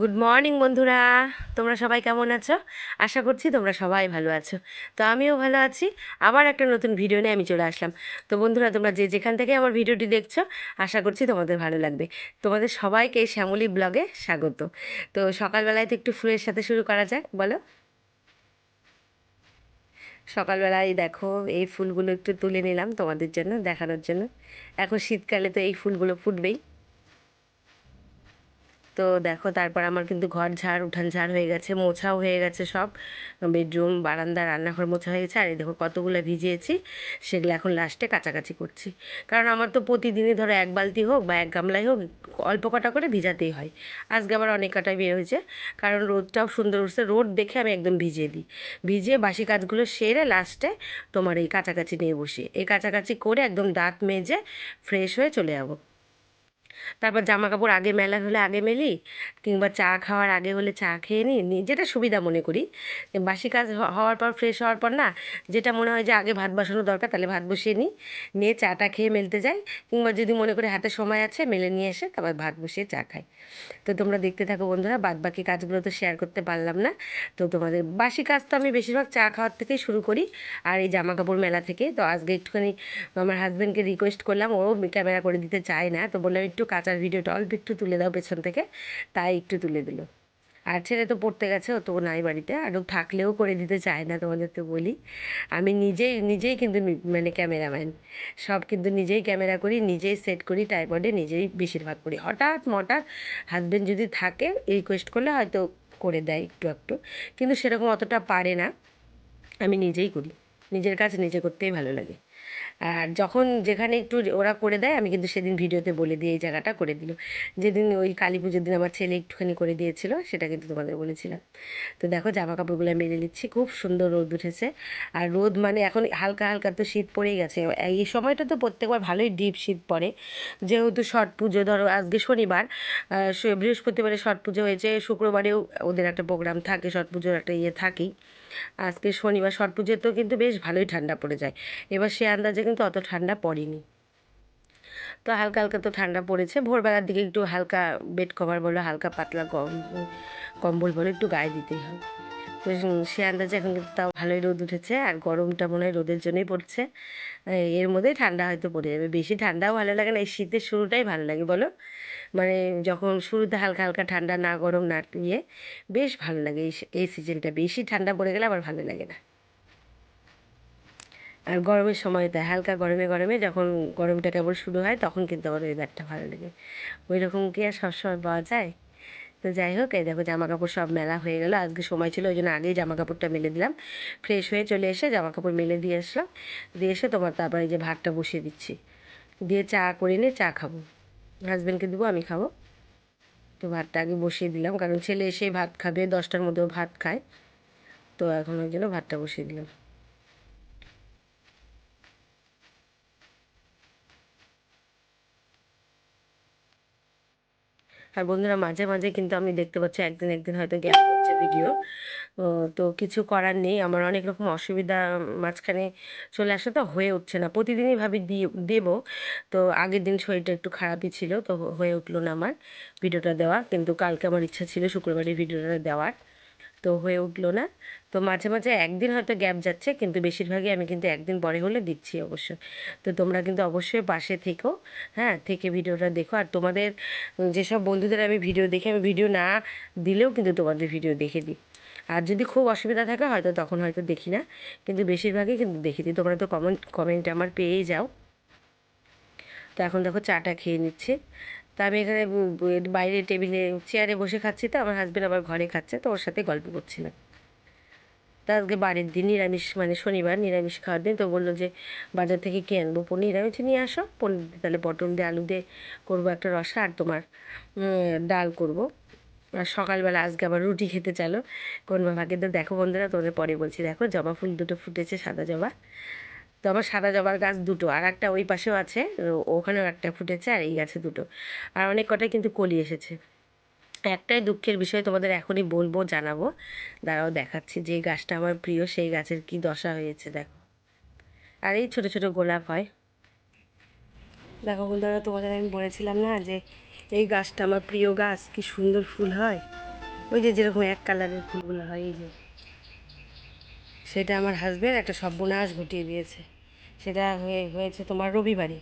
Good morning বন্ধুরা। তোমরা সবাই কেমন আছো? আশা করছি তোমরা সবাই ভালো আছো। তো আমিও ভালো আছি। আবার একটা নতুন ভিডিও নিয়ে আমি চলে আসলাম। তো বন্ধুরা, তোমরা যে যেখান থেকে আমার ভিডিওটি দেখছ, আশা করছি তোমাদের ভালো লাগবে। তোমাদের সবাইকে শ্যামলী ব্লগে স্বাগত। তো সকালবেলায় তো একটু ফুলের সাথে শুরু করা যাক, বলো। সকালবেলায় দেখো, এই ফুলগুলো একটু তুলে নিলাম তোমাদের জন্য, দেখানোর জন্য। এখন শীতকালে তো এই ফুলগুলো ফুটবেই। তো দেখো, তারপর আমার কিন্তু ঘর ঝাড়, উঠান ঝাড় হয়ে গেছে, মোছাও হয়ে গেছে সব। বেডরুম, বারান্দা, রান্নাঘর মোছা হয়ে গেছে, আর এই দেখো কতগুলো ভিজিয়েছি, সেগুলো এখন লাস্টে কাচাকাচি করছি। কারণ আমার তো প্রতিদিনই ধরো এক বালতি হোক বা এক গামলাই হোক, অল্প কটা করে ভিজাতেই হয়। আজকে আবার অনেক কাটাই বের হয়েছে, কারণ রোদটাও সুন্দর উঠছে, রোদ দেখে আমি একদম ভিজিয়ে দিই। ভিজিয়ে বাসি কাজগুলো সেরে লাস্টে তোমার এই কাছাকাছি নিয়ে বসি। এই কাছাকাছি করে একদম দাঁত মেজে, ফ্রেশ হয়ে চলে যাব। তারপর জামা কাপড় আগে মেলা হলে আগে মেলি, কিংবা চা খাওয়ার আগে হলে চা খেয়ে নিই যেটা সুবিধা মনে করি। বাসি কাজ হওয়ার পর ফ্রেশ হওয়ার পর না, যেটা মনে হয় যে আগে ভাত বসানো দরকার, তাহলে ভাত বসিয়ে নিই। নিয়ে চাটা খেয়ে মেলতে যাই, কিংবা যদি মনে করি হাতে সময় আছে, মেলে নিয়ে এসে তারপর ভাত বসিয়ে চা খাই। তো তোমরা দেখতে থাকো বন্ধুরা বাদ বাকি কাজগুলো তো শেয়ার করতে পারলাম না। তো তোমাদের, বাসি কাজ তো আমি বেশিরভাগ চা খাওয়ার থেকেই শুরু করি, আর এই জামা কাপড় মেলা থেকে। তো আজকে একটুখানি আমার হাজব্যান্ডকে রিকোয়েস্ট করলাম, ও ক্যামেরা করে দিতে চায় না, তো বললাম একটু কাঁচার ভিডিওটা অল্প একটু তুলে দাও পেছন থেকে। তাই একটু তুলে দিল। আর ছেলে তো পড়তে গেছে, ও তো নাই বাড়িতে। আর থাকলেও করে দিতে চায় না তোমাদের তো বলি। আমি নিজেই নিজেই কিন্তু মানে ক্যামেরাম্যান। সব কিন্তু নিজেই ক্যামেরা করি, নিজেই সেট করি ট্রাইপডে নিজেই বেশিরভাগ করি। হঠাৎ, মঠাৎ হাজব্যান্ড যদি থাকে রিকোয়েস্ট করলে হয়তো করে দেয় একটু একটু। কিন্তু সেরকম অতটা পারে না। আমি নিজেই করি। নিজের কাজ নিজে করতেই ভালো লাগে। আর যখন যেখানে একটু ওরা করে দেয়, আমি কিন্তু সেদিন ভিডিওতে বলে দিই এই জায়গাটা করে দিল। যেদিন ওই কালী পুজোর দিন আমার ছেলে একটুখানি করে দিয়েছিল, সেটা কিন্তু তোমাদের বলেছিলাম। তো দেখো জামা কাপড়গুলো মেলে নিচ্ছি খুব সুন্দর রোদ উঠেছে। আর রোদ মানে এখন হালকা হালকা তো শীত পড়েই গেছে। এই সময়টা তো প্রত্যেকবার ভালোই ডিপ শীত পড়ে। যেহেতু ছট পুজো, ধরো আজকে শনিবার বৃহস্পতিবারে ছট পুজো হয়েছে, শুক্রবারেও ওদের একটা প্রোগ্রাম থাকে, ছট পুজোর একটা ইয়ে থাকেই। আজকে শনিবার ছট পুজোতেও কিন্তু বেশ ভালোই ঠান্ডা পড়ে যায়। এবার সে আন্দাজে কিন্তু অত ঠান্ডা পড়েনি। তো হালকা হালকা তো ঠান্ডা পড়েছে, ভোরবেলার দিকে একটু হালকা বেড কভার বলো, হালকা পাতলা কম্বল বলো, একটু গায়ে দিতেই হয়। তো সে আন্দাজে এখন কিন্তু তাও ভালোই রোদ উঠেছে, আর গরমটা মনে হয় রোদের জন্যই পড়ছে। এর মধ্যেই ঠান্ডা হয়তো পড়ে যাবে। বেশি ঠান্ডাও ভালো লাগে না, এই শীতের শুরুটাই ভালো লাগে, বলো। মানে যখন শুরুতে হালকা হালকা ঠান্ডা না গরম না ইয়ে বেশ ভালো লাগে এই এই সিজনটা। বেশি ঠান্ডা পড়ে গেলে আবার ভালো লাগে না। আর গরমের সময় তাই হালকা গরমে গরমে যখন গরমটা কেবল শুরু হয়, তখন কিন্তু আমার ওয়েদারটা ভালো লাগে। ওই রকম কি আর সবসময় পাওয়া যায়? তো যাই হোক, এই দেখো জামা কাপড় সব মেলা হয়ে গেলো। আজকে সময় ছিল, ওই জন্য আগেই জামা কাপড়টা মেলে দিলাম। ফ্রেশ হয়ে চলে এসে জামা কাপড় মেলে দিয়ে আসলাম। দিয়ে এসে তোমার তারপরে যে ভাতটা বসিয়ে দিচ্ছি। দিয়ে চা করে নিয়ে চা খাব। হাজব্যান্ডকে দেবো, আমি খাব। তো ভাতটা আগে বসিয়ে দিলাম, কারণ ছেলে এসে ভাত খাবে, দশটার মধ্যেও ভাত খায়। তো এখন ওই জন্য ভাতটা বসিয়ে দিলাম। আর বন্ধুরা মাঝে মাঝে কিন্তু আমি দেখতে পাচ্ছি একদিন একদিন হয়তো গ্যাপ হচ্ছে ভিডিও তো কিছু করার নেই, আমার অনেক রকম অসুবিধা, মাঝখানে চলে আসে তো হয়ে উঠছে না, প্রতিদিনই ভাবি দেবো। তো আগের দিন শরীরটা একটু খারাপই ছিল, তো হয়ে উঠল না আমার ভিডিওটা দেওয়া, কিন্তু কালকে আমার ইচ্ছা ছিল শুক্রবারের ভিডিওটা দেওয়ার, তো হয়ে উঠল না। তো মাঝে মাঝে একদিন হয়তো গ্যাপ যাচ্ছে, কিন্তু বেশিরভাগই আমি কিন্তু একদিন পরে হলে দিচ্ছি অবশ্য। তো তোমরা কিন্তু অবশ্যই পাশে থেকো হ্যাঁ থেকে ভিডিওটা দেখো। আর তোমাদের যেসব বন্ধুদের আমি ভিডিও দেখি, আমি ভিডিও না দিলেও কিন্তু তোমাদের ভিডিও দেখে দিই। আর যদি খুব অসুবিধা থাকে, হয়তো তখন হয়তো দেখি না, কিন্তু বেশিরভাগই কিন্তু দেখি দিই। তোমরা তো কমেন্ট কমেন্ট আমার পেয়েই যাও। তো এখন দেখো চাটা খেয়ে নিচ্ছে। তা আমি এখানে বাইরে টেবিলে, চেয়ারে বসে খাচ্ছি তো, আমার হাজব্যান্ড আবার ঘরে খাচ্ছে, তো ওর সাথে গল্প করছিলাম তা আজকে বাড়ির দিন নিরামিষ মানে শনিবার নিরামিষ খাওয়ার দিন, তো বলল যে বাজার থেকে কে আনব? পনির। আমি নিয়ে আসো, পনির তাহলে পটল দিয়ে, আলু দিয়ে করব একটা রসা আর তোমার ডাল করব। আর সকালবেলা আজকে আবার রুটি খেতে চালো কোন ভাগে তো দেখো বন্ধুরা তোদের পরে বলছি, দেখো, জবা ফুল দুটো ফুটেছে, সাদা জবা। তো আমার সাদা জবার গাছ দুটো, আর একটা ওই পাশেও আছে ওখানেও একটা ফুটেছে, আর এই গাছে দুটো। আর অনেক কটাই কিন্তু কলি এসেছে। একটাই দুঃখের বিষয় তোমাদের এখনই বলব, জানাব। দাঁড়াও দেখাচ্ছি যে গাছটা আমার প্রিয়, সেই গাছের কি দশা হয়েছে, দেখো। আর এই ছোটো ছোটো গোলাপ হয়। দেখো বন্ধুরা তোমাদের আমি বলেছিলাম না যে এই গাছটা আমার প্রিয় গাছ, কি সুন্দর ফুল হয়? ওই যে যেরকম এক কালারের ফুলগুলো হয়, এই যে। সেটা আমার হাজব্যান্ড একটা সর্বনাশ ঘটিয়ে দিয়েছে। সেটা হয়ে, হয়েছে তোমার রবিবারে।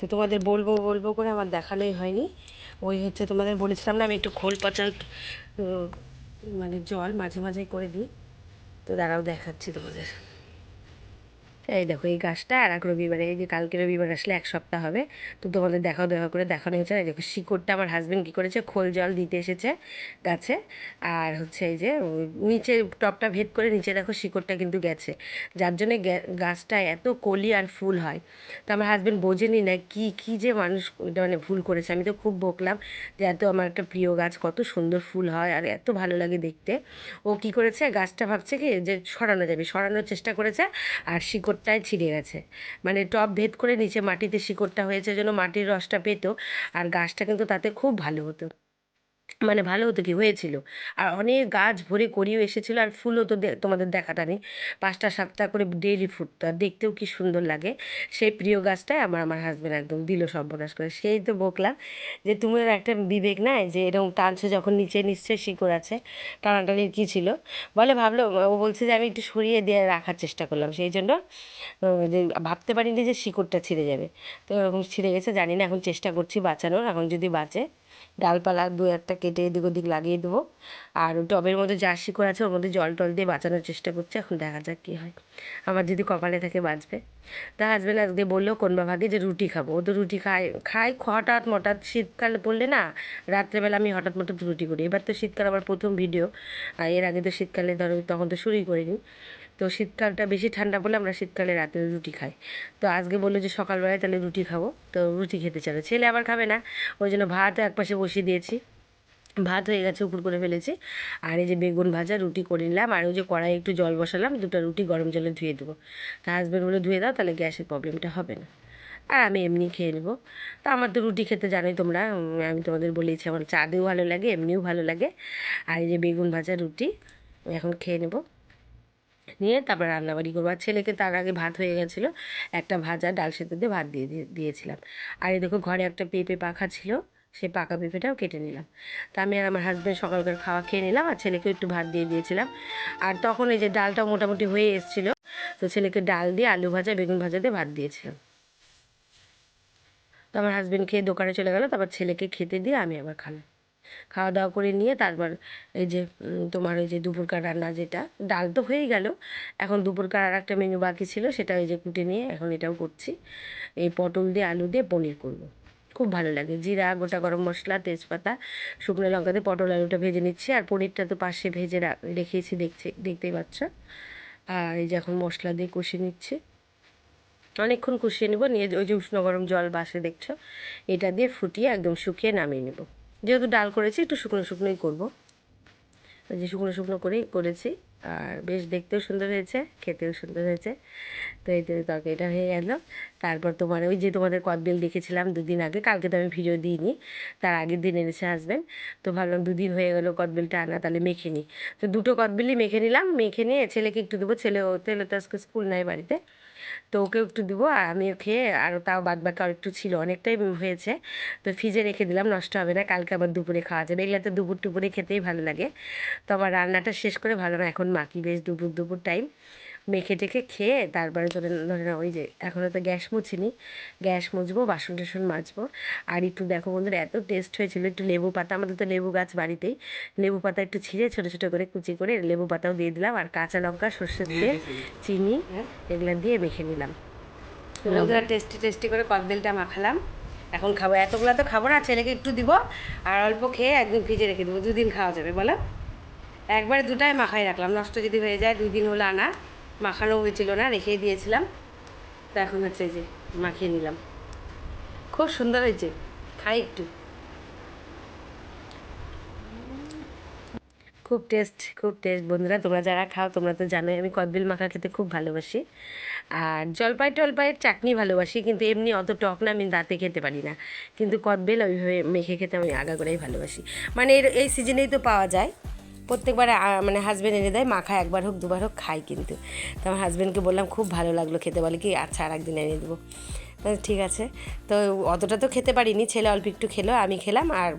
তো তোমাদের বলব বলব করে আমার দেখানোই হয়নি। ওই হচ্ছে তোমাদের বলেছিলাম না, আমি একটু খোল পচা মানে জল মাঝে মাঝে করে দিই। তো দাঁড়াও, দেখাচ্ছি তোমাদের। এই দেখো এই গাছটা, আর এক রবিবারে, এই যে কালকে রবিবার আসলে এক সপ্তাহ হবে। তো তোমাদের দেখাও দেখা করে দেখানো হয়েছে এই দেখো শিকড়টা আমার হাজবেন্ড কী করেছে? খোল জল দিতে এসেছে গাছে। আর হচ্ছে এই যে নিচে টপটা ভেদ করে নিচে দেখো শিকড়টা কিন্তু গেছে। যার জন্যে গাছটা এত কলি আর ফুল হয়। তো আমার হাজবেন্ড বোঝেনি না কি কি যে মানুষ মানে ভুল করেছে। আমি তো খুব বকলাম যে এত আমার একটা প্রিয় গাছ, কত সুন্দর ফুল হয় আর এত ভালো লাগে দেখতে। ও কি করেছে? গাছটা ভাবছে কি যে সরানো যাবে, সরানোর চেষ্টা করেছে। আর শিকড়টায় ছিঁড়ে গেছে। মানে টব ভেদ করে নিচে মাটিতে শিকড়টা হয়েছে জন্য মাটির রসটা পেত আর গাছটা কিন্তু তাতে খুব ভালো হতো। মানে ভালো হতো কি হয়েছিল। আর অনেক গাছ ভরে করিও এসেছিল আর ফুলও তো তোমাদের দেখাটা নেই। পাঁচটা, সাতটা করে ডেইলি ফুটতো আর দেখতেও কি সুন্দর লাগে। সেই প্রিয় গাছটাই আমার আমার হাজব্যান্ড একদম দিল সর্বনাশ করে। সেই তো বকলাম যে তোমার একটা বিবেক নাই যে, এরকম টানছে যখন নিচে নিশ্চয়ই শিকড় আছে, টানাটানির কী ছিল? বলে ভাবলো, ও বলছে যে, আমি একটু সরিয়ে দিয়ে রাখার চেষ্টা করলাম। সেই জন্য যে, ভাবতে পারিনি যে শিকড়টা ছিঁড়ে যাবে। তো এরকম ছিঁড়ে গেছে, জানি না এখন চেষ্টা করছি বাঁচানোর। এখন যদি বাঁচে ডালপালা দু একটা কেটে এদিক ওদিক লাগিয়ে দেবো। আর টবের মধ্যে যা শিকড় আছে ওর মধ্যে জল টল দিয়ে বাঁচানোর চেষ্টা করছি। এখন দেখা যাক কী হয়। আমার যদি কপালে থাকে বাঁচবে। তা হাজবেন্ড আজকে বলল, কোন বা ভাগে যে রুটি খাব? ও তো রুটি খায় খায় হঠাৎ মঠাৎ। শীতকাল পড়লে না, রাত্রেবেলা আমি হঠাৎ মঠাৎ রুটি করি। এবার তো শীতকাল আমার প্রথম ভিডিও আর এর আগে তো শীতকালে ধরো তখন তো শুরুই করিনি। তো শীতকালটা বেশি ঠান্ডা বলে আমরা শীতকালে রাতে রুটি খাই। তো আজকে বলল যে সকালবেলায় তাহলে রুটি খাব। তো রুটি খেতে চাইলো ছেলে আবার খাবে না। ওই জন্য ভাত একপাশে বসিয়ে দিয়েছি। ভাত হয়ে গেছে, উপর করে ফেলেছি। আর এই যে বেগুন ভাজা, রুটি করে নিলাম। আর ওই যে কড়াই একটু জল বসালাম, দুটো রুটি গরম জলে ধুয়ে দেবো। তা হাজব্যান্ড বলে ধুয়ে দাও, তাহলে গ্যাসের প্রবলেমটা হবে না। আর আমি এমনি খেয়ে নেব। তা আমার তো রুটি খেতে জানোই তোমরা। আমি তোমাদের বলেছি আমার চা দিয়েও ভালো লাগে, এমনিও ভালো লাগে। আর এই যে বেগুন ভাজা, রুটি, এখন খেয়ে নেব। নিয়ে তারপর রান্নাবাড়ি করব। আর ছেলেকে তার আগে ভাত হয়ে গেছিল, একটা ভাজা, ডাল সেদ্ধ দিয়ে ভাত দিয়ে দিয়ে- দিয়েছিলাম। আর এই দেখো ঘরে একটা পেঁপে পাখা ছিল সেই পাকা পেঁপেটাও কেটে নিলাম। তা আমি আর আমার হাজব্যান্ড সকালকার খাওয়া খেয়ে নিলাম, আর ছেলেকে একটু ভাত দিয়ে দিয়েছিলাম। আর তখন এই যে ডালটা মোটামুটি হয়ে এসেছিল, তো ছেলেকে ডাল দিয়ে আলু ভাজা, বেগুন ভাজা দিয়ে ভাত দিয়েছিলাম। তো আমার হাজব্যান্ড খেয়ে দোকানে চলে গেলো, তারপর ছেলেকে খেতে দিয়ে আমি আবার খালাম। খাওয়া দাওয়া করে নিয়ে তারপর এই যে তোমার ওই যে দুপুরকার রান্না যেটা, ডাল তো হয়েই গেল। এখন দুপুরকার আর একটা মেনু বাকি ছিল, সেটা ওই যে কুটে নিয়ে এখন এটাও করছি। এই পটল দিয়ে, আলু দিয়ে, পনির করব। খুব ভালো লাগে। জিরা, গোটা গরম মশলা, তেজপাতা, শুকনো লঙ্কা দিয়ে পটল, আলুটা ভেজে নিচ্ছি। আর পনিরটা তো পাশে ভেজে রেখেছি দেখছি, দেখতেই পাচ্ছ। আর এই যে এখন মশলা দিয়ে কষিয়ে নিচ্ছি। অনেকক্ষণ কষিয়ে নেব, নিয়ে ওই যে উষ্ণ গরম জল বাসে দেখছ, এটা দিয়ে ফুটিয়ে একদম শুকিয়ে নামিয়ে নেব। যেহেতু ডাল করেছি, একটু শুকনো শুকনোই করব। যে শুকনো শুকনো করেই করেছি। আর বেশ দেখতেও সুন্দর হয়েছে, খেতেও সুন্দর হয়েছে। তো এই তরকারিটা হয়ে গেল। তারপর তোমার ওই যে তোমাদের কদবেল দেখেছিলাম দুদিন আগে, কালকে তো আমি ভিডিও দিইনি, তার আগের দিন এনেছে হাজব্যান্ড তো ভাবলাম দুদিন হয়ে গেলো কদবেলটা আনা, তাহলে মেখে নিই। তো দুটো কদবেলই মেখে নিলাম, মেখে নিয়ে ছেলেকে একটু দেবো। ছেলে, ও ছেলে তো আজকে স্কুল নাই বাড়িতে। তো ওকেও একটু দিব আর আমিও খেয়ে আর তাও বাদ বাকি আর একটু ছিল, অনেকটাই হয়েছে। তো ফ্রিজে রেখে দিলাম, নষ্ট হবে না, কালকে আবার দুপুরে খাওয়া যাবে। এগুলো তো দুপুর টুপুরে খেতেই ভালো লাগে। তো আমার রান্নাটা শেষ করে ভালো না, এখন মাখি বেশ দুপুর দুপুর টাইম মেখে টেখে খেয়ে তারপরে ধরে ধরে না ওই যে এখনও তো গ্যাস মুছিনি গ্যাস মুছবো বাসন টাসন মাজবো। আর একটু দেখো বন্ধুরা এত টেস্ট হয়েছিল একটু লেবু পাতা আমাদের তো লেবু গাছ বাড়িতেই। লেবু পাতা একটু ছিঁড়ে ছোটো ছোটো করে কুচি করে লেবু পাতাও দিয়ে দিলাম আর কাঁচা লঙ্কা সর্ষের তেল চিনি এগুলো দিয়ে মেখে নিলাম। বন্ধুরা টেস্টি টেস্টি করে কদবেলটা মাখালাম। এখন খাব এতগুলো তো খাব না ছেলেকে একটু দিব আর অল্প খেয়ে একদম ফ্রিজে রেখে দেবো। দুদিন খাওয়া যাবে বলো? একবারে দুটাই মাখাই রাখলাম নষ্ট যদি হয়ে যায় দুই দিন হলো আনা। মাখানো হয়েছিল না, রেখেই দিয়েছিলাম। তা এখন হচ্ছে যে মাখিয়ে নিলাম। খুব সুন্দর হয়েছে, খাই একটু। খুব টেস্ট খুব টেস্ট বন্ধুরা, তোমরা যারা খাও, তোমরা তো জানোই আমি কদবেল মাখা খেতে খুব ভালোবাসি। আর জলপাই টলপাইয়ের চাটনি ভালোবাসি, কিন্তু এমনি অত টক না, আমি দাঁতে খেতে পারি না। কিন্তু কদবেল ওইভাবে মেখে খেতে আমি আগা করেই ভালোবাসি। মানে এর, এই সিজনেই তো পাওয়া যায়। প্রত্যেকবার মানে হাজব্যান্ড এনে দেয় মাখা একবার হোক, দুবার হোক খাই কিন্তু। তো আমার হাজব্যান্ডকে বললাম, খুব ভালো লাগল খেতে। বলে কি আচ্ছা আর একদিন এনে দেবো। ঠিক আছে। তো অতটা তো খেতে পারিনি, ছেলে অল্প একটু খেলো, আমি খেলাম আর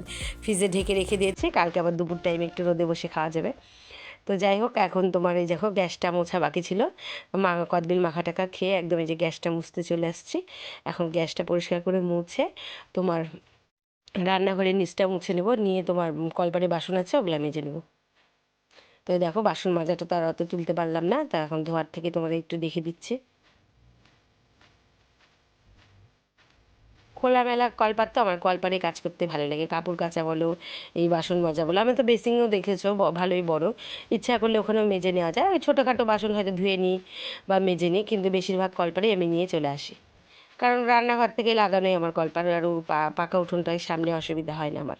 ফ্রিজে ঢেকে রেখে দিয়েছি। কালকে আবার দুপুর টাইমে একটু রোদে বসে খাওয়া যাবে। তো যাই হোক, এখন তোমার এই দেখো, গ্যাসটা মোছা বাকি ছিল। মা কদবিল মাখা টাকা খেয়ে একদম এই যে গ্যাসটা মুছতে চলে আসছি। এখন গ্যাসটা পরিষ্কার করে মুছে তোমার রান্নাঘরের নিচটা মুছে নেব। নিয়ে তোমার কলপারে বাসন আছে, ওগুলো মেজে নেব। তো দেখো, বাসন মাজাটা তো আর অত তুলতে পারলাম না, তা এখন ধোয়ার থেকে তোমাদের একটু দেখে দিচ্ছি। খোলামেলা কলপার তো আমার কলপারে কাজ করতে ভালো লাগে, কাপড় কাচা বলো, এই বাসন মাজা বলো, আমি তো বেসিংও দেখেছ ভালোই বড়। ইচ্ছা করলে ওখানেও মেজে নেওয়া যায় ছোটোখাটো বাসন হয়তো ধুয়ে নিই বা মেজে নিই, কিন্তু বেশিরভাগ কলপারে আমি নিয়ে চলে আসি। কারণ রান্নাঘর থেকে লাগানোই আমার কলপার আর পাকা উঠোনটায় সামনে অসুবিধা হয় না আমার।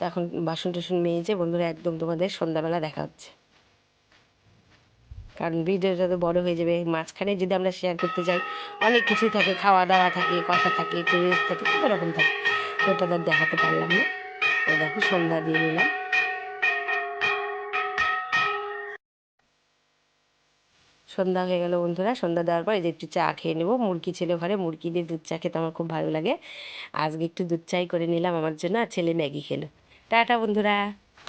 তো এখন বাসন টাসন মেজে বন্ধুরা একদম তোমাদের সন্ধ্যাবেলা দেখা হচ্ছে। কারণ ভিডিওটা তো বড় হয়ে যাবে, মাঝখানে যদি আমরা শেয়ার করতে যাই, অনেক কিছুই থাকে খাওয়া দাওয়া থাকে, কথা থাকে একটু রেস্ট থাকে কত রকম থাকে। ওটা তো দেখাতে পারলাম না। তো দেখো, সন্ধ্যা দিয়ে নিলাম। সন্ধ্যা হয়ে গেল বন্ধুরা, সন্ধ্যা দেওয়ার পর এই যে একটু চা খেয়ে নেব। মুরগি ছিল ঘরে, মুরগি দিয়ে দুধ চা খেতে আমার খুব ভালো লাগে। আজকে একটু দুধ চাই করে নিলাম, আমার জন্য, আর ছেলে ম্যাগি খেলো। টাটা বন্ধুরা।